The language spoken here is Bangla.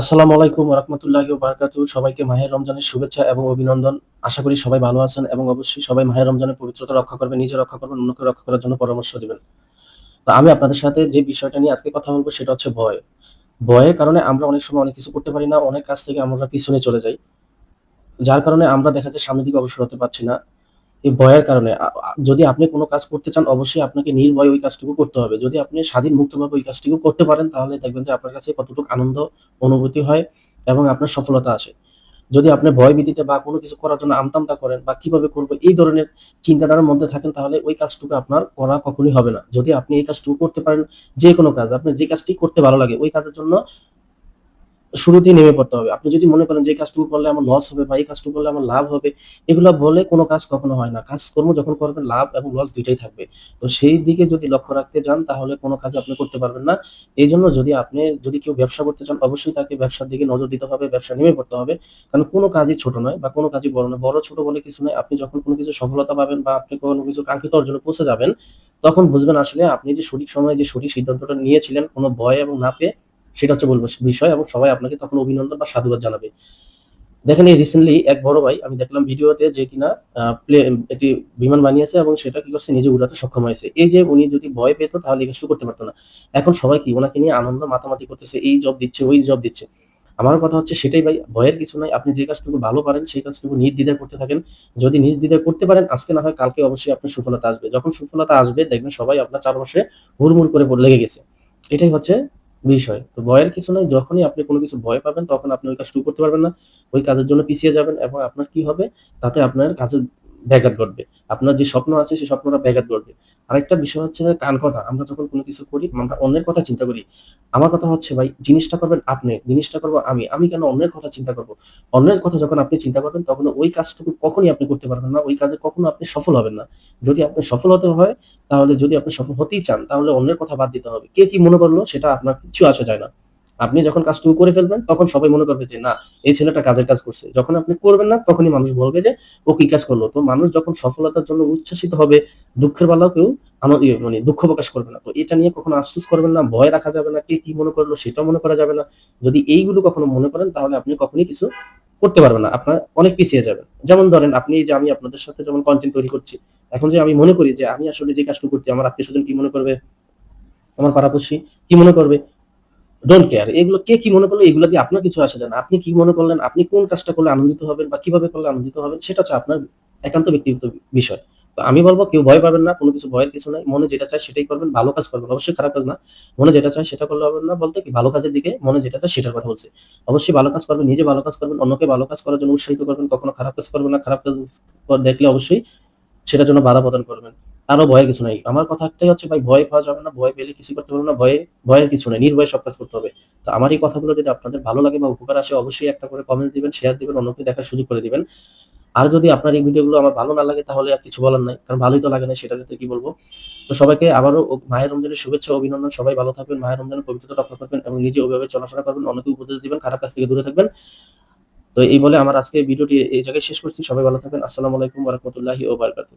আসসালামু আলাইকুম রহমতুল্লাহি বারাকাতু সবাইকে মাহের রমজানের শুভেচ্ছা এবং অভিনন্দন। আশা করি সবাই ভালো আছেন এবং অবশ্যই সবাই মাহের রমজানের পবিত্রতা রক্ষা করবেন, নিজে রক্ষা করবেন, অন্যকে রক্ষা করার জন্য পরামর্শ দিবেন। তো আমি আপনাদের সাথে যে বিষয়টা নিয়ে আজকে কথা বলব সেটা হচ্ছে ভয়। ভয়ের কারণে আমরা অনেক সময় অনেক কিছু করতে পারি না, অনেক কাজ থেকে আমরা পিছনে চলে যাই। যার কারণে আমরা দেখা যায় সামনের দিকে অবসর হতে পারছি না। এই ভয়ের কারণে। যদি আপনি কোনো কাজ করতে চান, অবশ্যই আপনাকে নির্ভয়ে ওই কাজটুকু করতে হবে। যদি আপনি স্বাধীন মুক্তভাবে ওই কাজটুকু করতে পারেন, তাহলে দেখবেন যে আপনার কাছে কতটুকু আনন্দ, অনুভূতি হয় এবং আপনার সফলতা আসে। যদি আপনি ভয় ভীতিতে বা কোনো কিছু করার জন্য আমতামতা করেন বা কীভাবে করব, এই ধরনের চিন্তাধারার মধ্যে থাকেন, তাহলে ওই কাজটুকু আপনার করা কখনোই হবে না। যদি আপনি এই কাজটুকু করতে পারেন যে কোনো কাজ, আপনি যে কাজটি করতে ভালো লাগে, ওই কাজের জন্য শুরুতেই নেমে পড়তে হবে। আপনি যদি মনে করেন যে কাজটুকু করলে আমার লস হবে বা এই কাজটুকু করলে আমার লাভ হবে, এগুলো বলে কোনো কাজ কখনো হয় না। কাজকর্ম যখন করবেন লাভ এবং লস দুইটাই থাকবে। তো সেই দিকে যদি লক্ষ্য রাখতে যান তাহলে কোন কাজ আপনি করতে পারবেন না। এই জন্য যদি আপনি যদি কেউ ব্যবসা করতে চান অবশ্যই তাকে ব্যবসার দিকে নজর দিতে হবে, ব্যবসা নেমে পড়তে হবে। কারণ কোনো কাজই ছোট নয় বা কোনো কাজই বড় নয়। বড় ছোট বলে কিছু নয়। আপনি যখন কোনো কিছু সফলতা পাবেন বা আপনি কোনো কিছু কাঙ্ক্ষিত অর্জনে পৌঁছে যাবেন, তখন বুঝবেন আসলে আপনি যে সঠিক সময়ে যে সঠিক সিদ্ধান্তটা নিয়েছিলেন কোনো ভয় এবং না পেয়ে সেটা হচ্ছে বলব বিষয় এবং সবাই আপনাকে তখন অভিনন্দন বা সাধুবাদ জানাবে। দেখেন এই রিসেন্টলি এক বড় ভাই আমি দেখলাম ভিডিওতে যে কিনা প্লে একটি বিমান বানিয়েছে এবং সেটা কি করছে নিজে উড়াতে সক্ষম হয়েছে। এই যে উনি যদি ভয় পেত তাহলে কাজটা করতে পারত না। এখন সবাই কি উনাকে নিয়ে আনন্দ মাতামাতি করতেছে। এই জব দিচ্ছে, ওই জব দিচ্ছে। আমার কথা হচ্ছে সেটাই ভাই ভয়ের কিছু নাই। আপনি যে কাজটুকু ভালো পারেন সেই কাজটুকু নির্দ্বিধায় করতে থাকেন। যদি নির্দ্বিধায় করতে পারেন আজকে না হয় কালকে অবশ্যই আপনার সফলতা আসবে। যখন সফলতা আসবে দেখবেন সবাই আপনার চার চারপাশে হুড়মুড় করে লেগে গেছে। এটাই হচ্ছে বিষয়। তো ভয়ের কিছু নয় যখনই আপনি কোনো কিছু ভয় পাবেন, তখন আপনি ওই কাজ শুরু করতে পারবেন না। ওই কাজের জন্য পিছিয়ে যাবেন এবং আপনার কি হবে? তাতে আপনার কাজের ব্যাঘাত ঘটবে। আপনার যে স্বপ্ন আছে সেই স্বপ্নটা ব্যাঘাত ঘটবে। আরেকটা বিষয় হচ্ছে যে কান কথা। আমরা যখন কোন কিছু করি আমরা অন্যের কথা চিন্তা করি। আমার কথা হচ্ছে ভাই জিনিসটা করবেন আপনি, জিনিসটা করব আমি। আমি কেন অন্যের কথা চিন্তা করব অন্যের কথা যখন আপনি চিন্তা করবেন তখন ওই কাজটুকু কখনই আপনি করতে পারবেন না। ওই কাজে কখনো আপনি সফল হবেন না। যদি আপনি সফল হতে হয় তাহলে যদি আপনি সফল হতেই চান তাহলে অন্যের কথা বাদ দিতে হবে। কে কি মনে করল সেটা আপনার কিছু আসা যায় না। আপনি যখন কাজটুকু করে ফেলবেন তখন সবাই মনে করবে যে না এই ছেলেটা কাজের কাজ করছে। যখন আপনি করবেন না তখনই মানুষ বলবে যে ও কি কাজ করল। তো মানুষ যখন সফলতার জন্য উচ্ছ্বাসিত হবে দুঃখের বেলাও কেউ ইয়ে মানে দুঃখ প্রকাশ করবে না। তো এটা নিয়ে কখনো আফসোস করবেন না, ভয় রাখা যাবে না, কে কি মনে করল সেটাও মনে করা যাবে না। যদি এইগুলো কখনো মনে করেন তাহলে আপনি কখনই কিছু করতে পারবেন না। আপনার অনেক পিছিয়ে যাবেন। যেমন ধরেন আপনি যে আমি আপনাদের সাথে যেমন কন্টেন্ট তৈরি করছি। এখন যে আমি মনে করি যে আমি আসলে যে কাজটুকু করছি আমার আত্মীয় স্বজন কি মনে করবে? আমার পাড়া-পড়শি কি মনে করবে? Don't care. এগুলো কে কি মনে করল এগুলো দিয়ে আপনার কিছু আসে যায় না। আপনি কি মনে করলেন, আপনি কোন কাজটা করলে আনন্দিত হবেন বা কীভাবে করলে আনন্দিত হবেন সেটা হচ্ছে আপনার একান্ত ব্যক্তিগত বিষয়। তো আমি বলব কেউ ভয় পাবেন না। কোনো কিছু ভয়ের কিছু নাই। মনে যেটা চায় সেটাই করবেন। ভালো কাজ করবেন। অবশ্যই খারাপ কাজ না। মনে যেটা চায় সেটা করলে হবে না বলতে কি ভালো কাজের দিকে মনে যেটা চায় সেটার কথা বলছি। অবশ্যই ভালো কাজ করবেন, নিজে ভালো কাজ করবেন, অন্যকে ভালো কাজ করার জন্য উৎসাহিত করবেন। কখনো খারাপ কাজ করবেন না। খারাপ কাজ দেখলে অবশ্যই সেটার জন্য বাধা প্রদান করবেন। আরও ভয়ের কিছু নাই। আমার কথা একটাই হচ্ছে ভাই ভয় পাওয়া যাবে না। ভয় পেলে কিছুই করতে পারবেন না। ভয়ে ভয়ের কিছু নাই। নির্ভয়ে সব কাজ করতে হবে। তো আমার এই কথাগুলো যদি আপনাদের ভালো লাগে বা উপকার আসে অবশ্যই একটা করে কমেন্ট দিবেন, শেয়ার দিবেন, অন্যকে দেখার সুযোগ করে দিবেন। আর যদি আপনার এই ভিডিওগুলো আমার ভালো না লাগে তাহলে আর কিছু বলার নাই। কারণ ভালোই তো লাগে নাই সেটাতে কি বলব তো সবাইকে আবারও ও মাহের রমজানের শুভেচ্ছা অভিনন্দন। সবাই ভালো থাকবেন। মাহের রমজানের পবিত্রতা রক্ষা করবেন এবং নিজে ওইভাবে চলাফেরা করবেন। অনেকে উপদেশ দিবেন। খারাপ কাজ থেকে দূরে থাকবেন। তো এই বলে আমার আজকে ভিডিওটি এই জায়গায় শেষ করছি। সবাই ভালো থাকবেন। আসসালামু আলাইকুম ওয়া বারাকাতুহু।